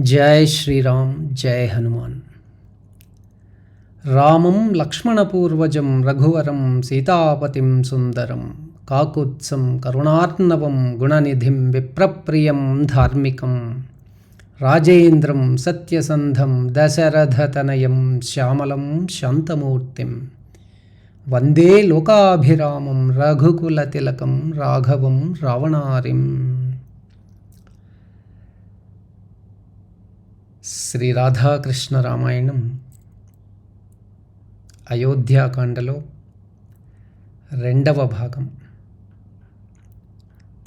జయ శ్రీరామ్ జయ హనుమాన్. రామం లక్ష్మణపూర్వజం రఘువరం సీతాపతిం సుందరం కాకుత్సం కరుణార్ణవం గుణనిధిం విప్రప్రియం ధార్మికం రాజేంద్రం సత్యసంధం దశరథతనయం శ్యామలం శాంతమూర్తిం వందే లోకాభిరామం రఘుకులతిలకం రాఘవం రావణారిం. శ్రీ రాధాకృష్ణ రామాయణం అయోధ్యాకాండలో రెండవ భాగం.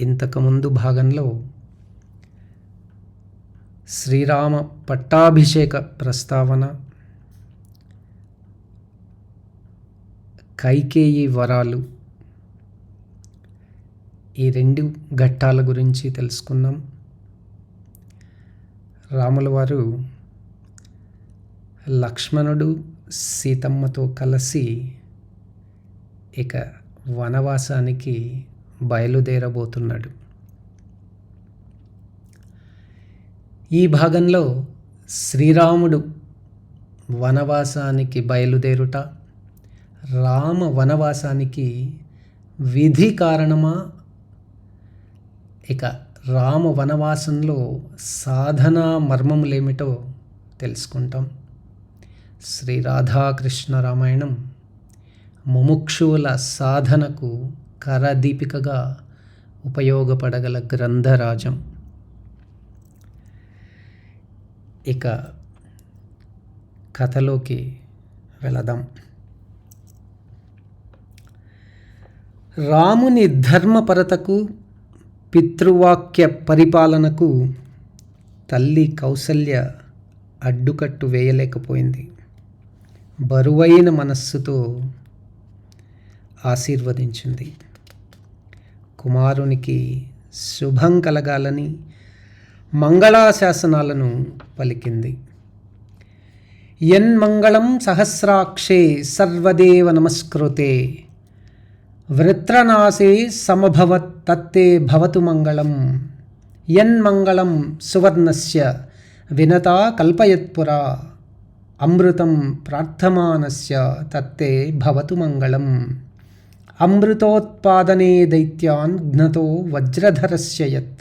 ఇంతకుముందు భాగంలో శ్రీరామ పట్టాభిషేక ప్రస్తావన కైకేయి వరాలు ఈ రెండు ఘట్టాల గురించి తెలుసుకున్నాం. రాముల వారు లక్ష్మణుడు సీతమ్మతో కలిసి ఇక వనవాసానికి బయలుదేరబోతున్నాడు. ఈ భాగంలో శ్రీరాముడు వనవాసానికి బయలుదేరుట రామ వనవాసానికి విధి కారణమా? ఇక రామ వనవాసంలో సాధనా మర్మములేమిటో తెలుసుకుంటాం. శ్రీ రాధాకృష్ణ రామాయణం ముముక్షువుల సాధనకు కరదీపికగా ఉపయోగపడగల గ్రంథరాజం. ఇక కథలోకి వెళదాం. రాముని ధర్మపరతకు పితృవాక్య పరిపాలనకు తల్లి కౌసల్య అడ్డుకట్టు వేయలేకపోయింది. బరువైన మనస్సుతో ఆశీర్వదించింది. కుమారునికి శుభం కలగాలని మంగళాశాసనాలను పలికింది. యన్మంగళం సహస్రాక్షే సర్వదేవ నమస్కృతే వృత్రనాశే సమభవత్ తత్తే భవతు మంగళం. యన్మంగళం సువర్ణస్య వినత కల్పయత్పురా. అమృతం ప్రార్థమానస్య తత్తే భవతు మంగళం. అమృతోత్పాదనే దైత్యాన్ ఘ్నతో వజ్రధరస్య యత్.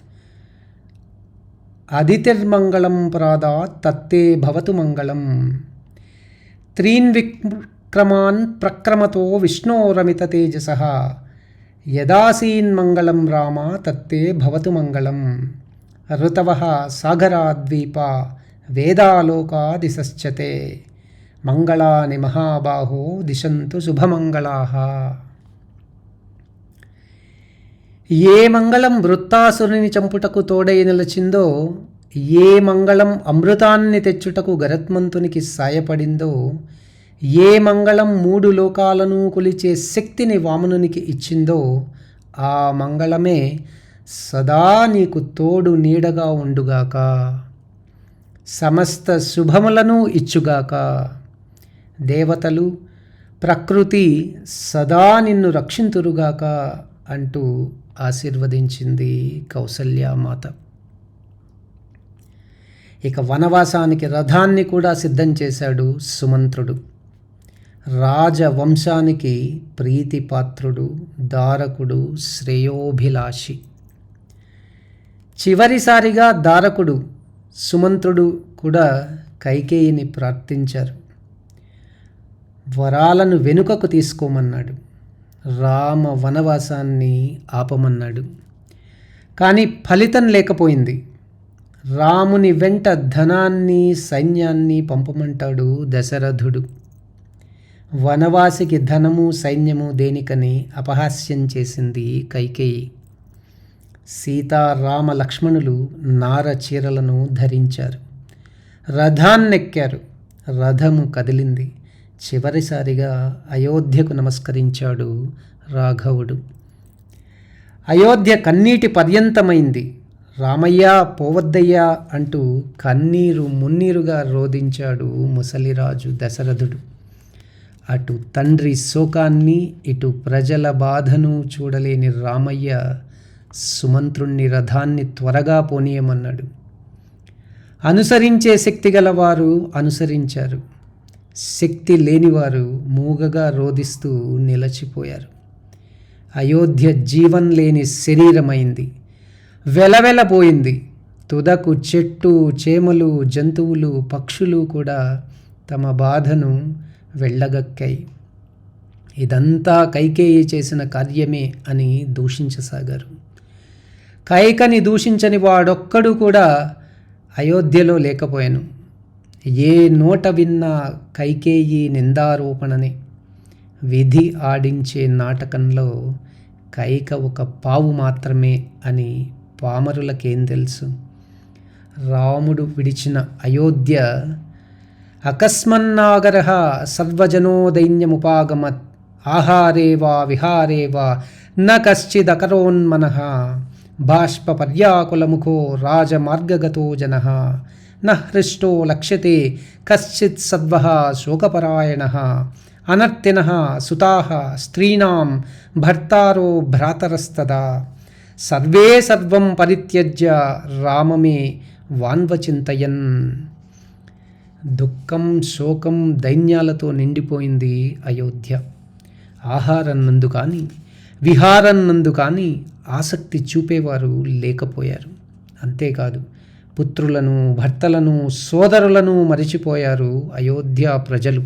అదితిర్మంగళం ప్రాదాత్ తత్తే భవతు మంగళం. త్రీన్విక్ అక్రమాన్ ప్రక్రమతో విష్ణోరమిత తేజస. యదాసీన్మంగళం రామ తత్తే భవతు మంగళం. ఋతవ సాగరాద్వీప వేదాలోకాదిశ్చతే మంగళాని మహాబాహో దిశంతు శుభమంగళా. ఏ మంగళం వృత్తాసురుని చంపుటకు తోడై నిలచిందో ఏ మంగళం అమృతాన్ని తెచ్చుటకు గరత్మంతునికి సాయపడిందో ఏ మంగళం మూడు లోకాలను కొలిచే శక్తిని వామనునికి ఇచ్చిందో ఆ మంగళమే సదా నీకు తోడు నీడగా ఉండుగాక. సమస్త శుభములను ఇచ్చుగాక. దేవతలు ప్రకృతి సదా నిన్ను రక్షింతురుగాక అంటూ ఆశీర్వదించింది కౌసల్యామాత. ఇక వనవాసానికి రథాన్ని కూడా సిద్ధం చేశాడు సుమంత్రుడు. రాజవంశానికి ప్రీతిపాత్రుడు దారకుడు శ్రేయోభిలాషి. చివరిసారిగా దారకుడు సుమంత్రుడు కూడా కైకేయిని ప్రార్థించారు. వరాలను వెనుకకు తీసుకోమన్నాడు. రామ వనవాసాన్ని ఆపమన్నాడు. కానీ ఫలితం లేకపోయింది. రాముని వెంట ధనాన్ని సైన్యాన్ని పంపమంటాడు దశరథుడు. వనవాసికి ధనము సైన్యము దేనికని అపహాస్యం చేసింది కైకేయి. సీతారామ లక్ష్మణులు నార చీరలను ధరించారు. రథాన్నెక్కారు. రథము కదిలింది. చివరిసారిగా అయోధ్యకు నమస్కరించాడు రాఘవుడు. అయోధ్య కన్నీటి పర్యంతమైంది. రామయ్య పోవద్దయ్యా అంటూ కన్నీరు మున్నీరుగా రోధించాడు ముసలిరాజు దశరథుడు. అటు తండ్రి శోకాన్ని ఇటు ప్రజల బాధను చూడలేని రామయ్య సుమంత్రుణ్ణి రథాన్ని త్వరగా పోనీయమన్నాడు. అనుసరించే శక్తి గలవారు అనుసరించారు. శక్తి లేనివారు మూగగా రోధిస్తూ నిలచిపోయారు. అయోధ్య జీవం లేని శరీరమైంది. వెలవెలపోయింది తుదకు చెట్టు చేమలు జంతువులు పక్షులు కూడా తమ బాధను వెళ్ళగక్కాయి ఇదంతా కైకేయి చేసిన కార్యమే అని దూషించసాగారు. కైకని దూషించని వాడొక్కడు కూడా అయోధ్యలో లేకపోయాను. ఏ నోట విన్నా కైకేయి నిందారోపణని. విధి ఆడించే నాటకంలో కైక ఒక పావు మాత్రమే అని పామరులకేం తెలుసు? రాముడు విడిచిన అయోధ్య అకస్మన్నాగర సర్వజనోదైన్యముపాగమత్ ఆహారే వా విహారే వా న కశ్చిదకరోన్మన బాష్పర్యాకులముఖో రాజమార్గగతో జన నహృష్టో లక్ష్యతే కశ్చిత్ సద్వ శోకపరాయణ అనర్తిన సుతా స్త్రీణం భర్తారో భ్రాతరస్తదా సర్వే సర్వం పరిత్యజ్య రామమే వాన్వచింతయన్. దుఃఖం శోకం దైన్యాలతో నిండిపోయింది అయోధ్య. ఆహారం నందు కానీ విహారం నందు కానీ ఆసక్తి చూపేవారు లేకపోయారు. అంతేకాదు పుత్రులను భర్తలను సోదరులను మరిచిపోయారు అయోధ్య ప్రజలు.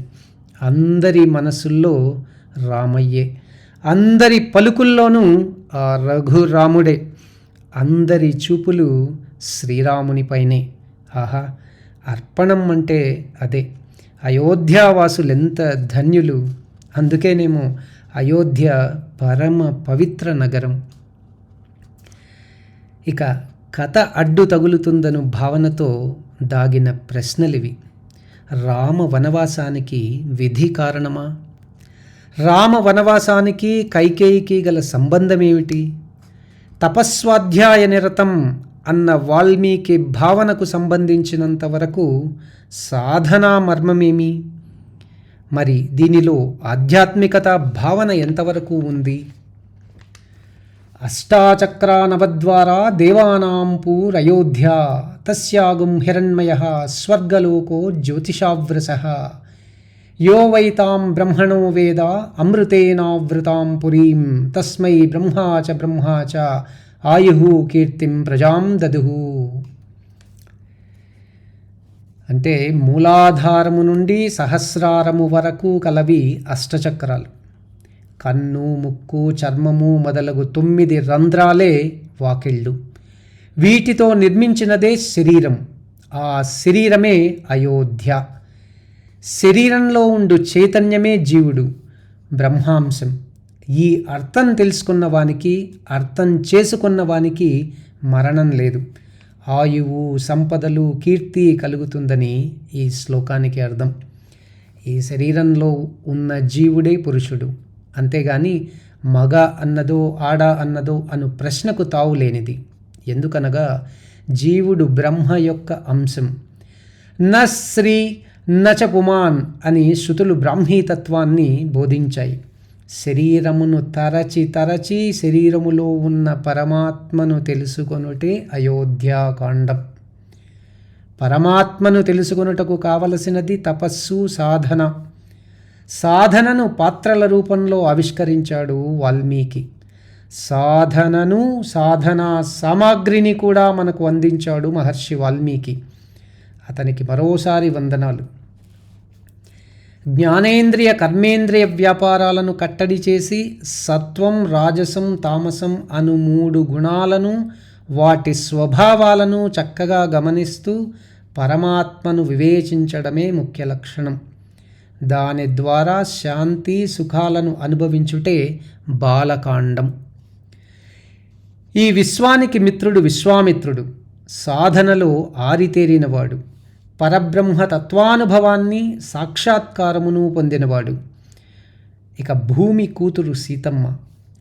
అందరి మనసుల్లో రామయ్యే అందరి పలుకుల్లోనూ ఆ రఘురాముడే అందరి చూపులు శ్రీరామునిపైనే. ఆహా అర్పణం అంటే అదే. అయోధ్యావాసులెంత ధన్యులు! అందుకేనేమో అయోధ్య పరమ పవిత్ర నగరం. ఇక కథ అడ్డు తగులుతుందను భావనతో దాగిన ప్రశ్నలివి. రామ వనవాసానికి విధి కారణమా? రామ వనవాసానికి కైకేయికి గల సంబంధమేమిటి? తపస్వాధ్యాయ నిరతం అన్న వాల్మీకి భావనకు సంబంధించినంత వరకు సాధనా మర్మమేమి? మరి దీనిలో ఆధ్యాత్మికత భావన ఎంతవరకు ఉంది? అష్టాచక్రానవద్వారా దేవానాం పూరయోధ్య తస్యాగుం హిరణ్మయ స్వర్గలోకో జ్యోతిషావ్రస. యో వైతాం బ్రహ్మణో వేద అమృతేనావృతాం పురీం తస్మై బ్రహ్మా చ బ్రహ్మా చ ఆయు కీర్తిం ప్రజాం దదుహు. అంటే మూలాధారము నుండి సహస్రారము వరకు కలవి అష్టచక్రాలు. కన్ను ముక్కు చర్మము మొదలగు తొమ్మిది రంధ్రాలే వాకిళ్ళు. వీటితో నిర్మించినదే శరీరం. ఆ శరీరమే అయోధ్య. శరీరంలో ఉండు చైతన్యమే జీవుడు. బ్రహ్మాంశం. ఈ అర్థం తెలుసుకున్న వానికి అర్థం చేసుకున్న వానికి మరణం లేదు. ఆయువు సంపదలు కీర్తి కలుగుతుందని ఈ శ్లోకానికి అర్థం. ఈ శరీరంలో ఉన్న జీవుడే పురుషుడు. అంతేగాని మగ అన్నదో ఆడ అన్నదో అను ప్రశ్నకు తావులేనిది ఎందుకనగా జీవుడు బ్రహ్మ యొక్క అంశం. న శ్రీ నచ పుమాన్ అని శృతులు బ్రాహ్మీతత్వాన్ని బోధించాయి. శరీరమును తరచి తరచి శరీరములో ఉన్న పరమాత్మను తెలుసుకొనుటే అయోధ్యాకాండం పరమాత్మను తెలుసుకొనుటకు కావలసినది తపస్సు సాధన. సాధనను పాత్రల రూపంలో ఆవిష్కరించాడు వాల్మీకి. సాధనను సాధనా సామాగ్రిని కూడా మనకు అందించాడు మహర్షి వాల్మీకి. అతనికి మరోసారి వందనాలు. జ్ఞానేంద్రియ కర్మేంద్రియ వ్యాపారాలను కట్టడి చేసి సత్వం రాజసం తామసం అను మూడు గుణాలను వాటి స్వభావాలను చక్కగా గమనిస్తూ పరమాత్మను వివేచించడమే ముఖ్య లక్షణం. దాని ద్వారా శాంతి సుఖాలను అనుభవించుటే బాలకాండం. ఈ విశ్వానికి మిత్రుడు విశ్వామిత్రుడు. సాధనలో ఆరితేరినవాడు. పరబ్రహ్మ తత్వానుభవాన్ని సాక్షాత్కారమును పొందినవాడు. ఇక భూమి కూతురు సీతమ్మ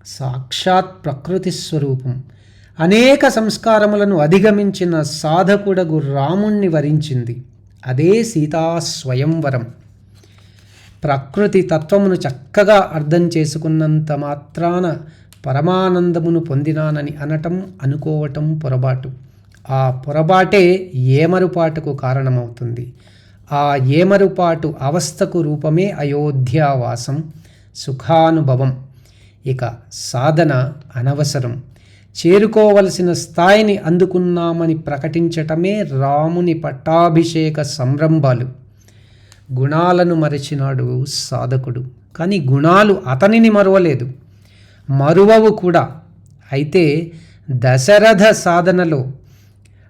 సాక్షాత్ ప్రకృతి స్వరూపం. అనేక సంస్కారములను అధిగమించిన సాధకుడగు రాముణ్ణి వరించింది. అదే సీతా స్వయంవరం. ప్రకృతి తత్వమును చక్కగా అర్థం చేసుకున్నంత మాత్రాన పరమానందమును పొందినానని అనటం అనుకోవటం పొరపాటు. ఆ పొరబాటే ఏమరుపాటుకు కారణమవుతుంది? ఆ ఏమరుపాటు అవస్థకు రూపమే అయోధ్యావాసం సుఖానుభవం. ఇక సాధన అనవసరం. చేరుకోవలసిన స్థాయిని అందుకున్నామని ప్రకటించటమే రాముని పట్టాభిషేక సంరంభాలు. గుణాలను మరచినాడు సాధకుడు. కానీ గుణాలు అతనిని మరువలేదు. మరువవు కూడా. అయితే దశరథ సాధనలో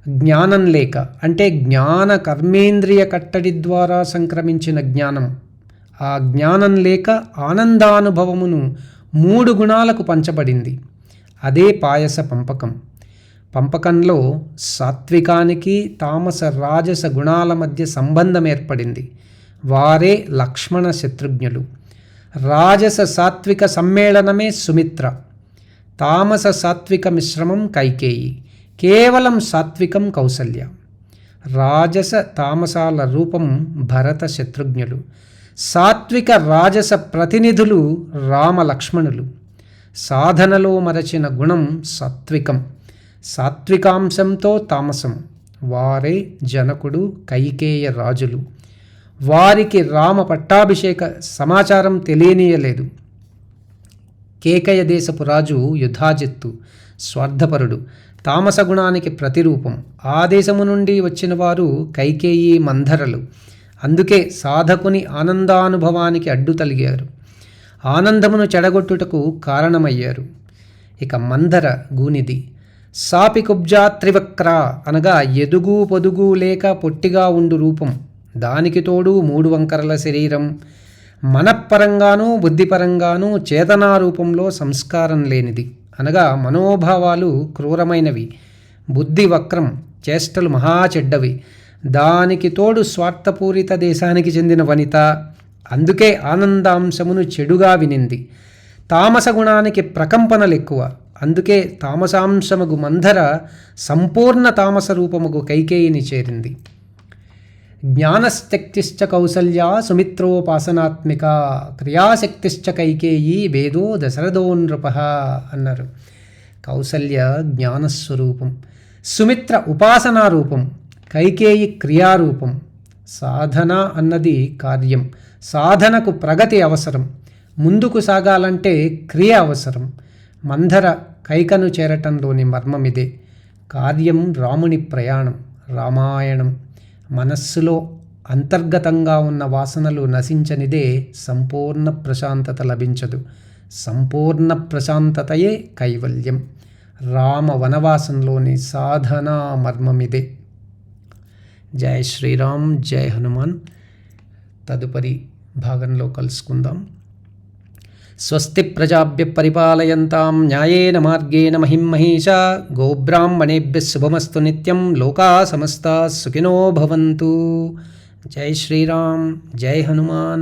జ్ఞానం లేక అంటే జ్ఞాన కర్మేంద్రియ కట్టడి ద్వారా సంక్రమించిన జ్ఞానం. ఆ జ్ఞానం లేక ఆనందానుభవమును మూడు గుణాలకు పంచబడింది. అదే పాయస పంపకం. పంపకంలో సాత్వికానికి తామస రాజస గుణాల మధ్య సంబంధం ఏర్పడింది. వారే లక్ష్మణ శత్రుఘ్నులు. రాజస సాత్విక సమ్మేళనమే సుమిత్ర. తామస సాత్విక మిశ్రమం కైకేయి. కేవలం సాత్వికం కౌసల్య. రాజస తామసాల రూపం భరత శత్రుఘ్నులు. సాత్విక రాజస ప్రతినిధులు రామ లక్ష్మణులు. సాధనలో మరచిన గుణం సాత్వికం. సాత్వికాంశంతో తామసం. వారే జనకుడు కైకేయ రాజులు. వారికి రామ పట్టాభిషేక సమాచారం తెలియనీయలేదు. కేకయ దేశపు రాజు యుధాజిత్తు స్వార్థపరుడు. తామస గుణానికి ప్రతిరూపం. ఆ దేశము నుండి వచ్చిన వారు కైకేయి మంధరలు. అందుకే సాధకుని ఆనందానుభవానికి అడ్డు తలిగారు. ఆనందమును చెడగొట్టుటకు కారణమయ్యారు. ఇక మందర గూనిది. సాపి కుబ్జా త్రివక్ర అనగా ఎదుగు పొదుగు లేక పొట్టిగా ఉండు రూపం. దానికి తోడు మూడు వంకరల శరీరం. మనపరంగానూ బుద్ధిపరంగానూ చేతనా రూపంలో సంస్కారం లేనిది. అనగా మనోభావాలు క్రూరమైనవి. బుద్ధి వక్రం చేష్టలు మహా చెడ్డవి. దానికి తోడు స్వార్థపూరిత దేశానికి చెందిన వనిత. అందుకే ఆనందాంశమును చెడుగా వినింది. తామస గుణానికి ప్రకంపనలు ఎక్కువ అందుకే తామసాంశముగు మంధర సంపూర్ణ తామస రూపముగు కైకేయిని చేరింది. జ్ఞానశక్తిశ్చ కౌసల్య సుమిత్రోపాసనాత్మిక క్రియాశక్తిశ్చ కైకేయి వేదో దశరథో నృప అన్నారు. కౌసల్య జ్ఞానస్వరూపం సుమిత్ర ఉపాసనా రూపం కైకేయి క్రియారూపం సాధన అన్నది కార్యం సాధనకు ప్రగతి అవసరం ముందుకు సాగాలంటే క్రియ అవసరం మంధర కైకను చేరటంలోని మర్మమిదే కార్యం రాముని ప్రయాణం రామాయణం. మనస్సులో అంతర్గతంగా ఉన్న వాసనలు నశించనిదే సంపూర్ణ ప్రశాంతత లభించదు. సంపూర్ణ ప్రశాంతతయే కైవల్యం. రామ వనవాసంలోని సాధనా మర్మమిదే. జై శ్రీరామ్ జై హనుమాన్. తదుపరి భాగంలో కలుసుకుందాం. स्वस्ति प्रजाभ्य परिपालयन्तां न्यायेन मार्गेण महिं महिषा गोब्राह्मणेभ्यः शुभमस्तु नित्यं लोकाः समस्ताः सुखिनो भवन्तु। जय श्रीराम, जय हनुमान।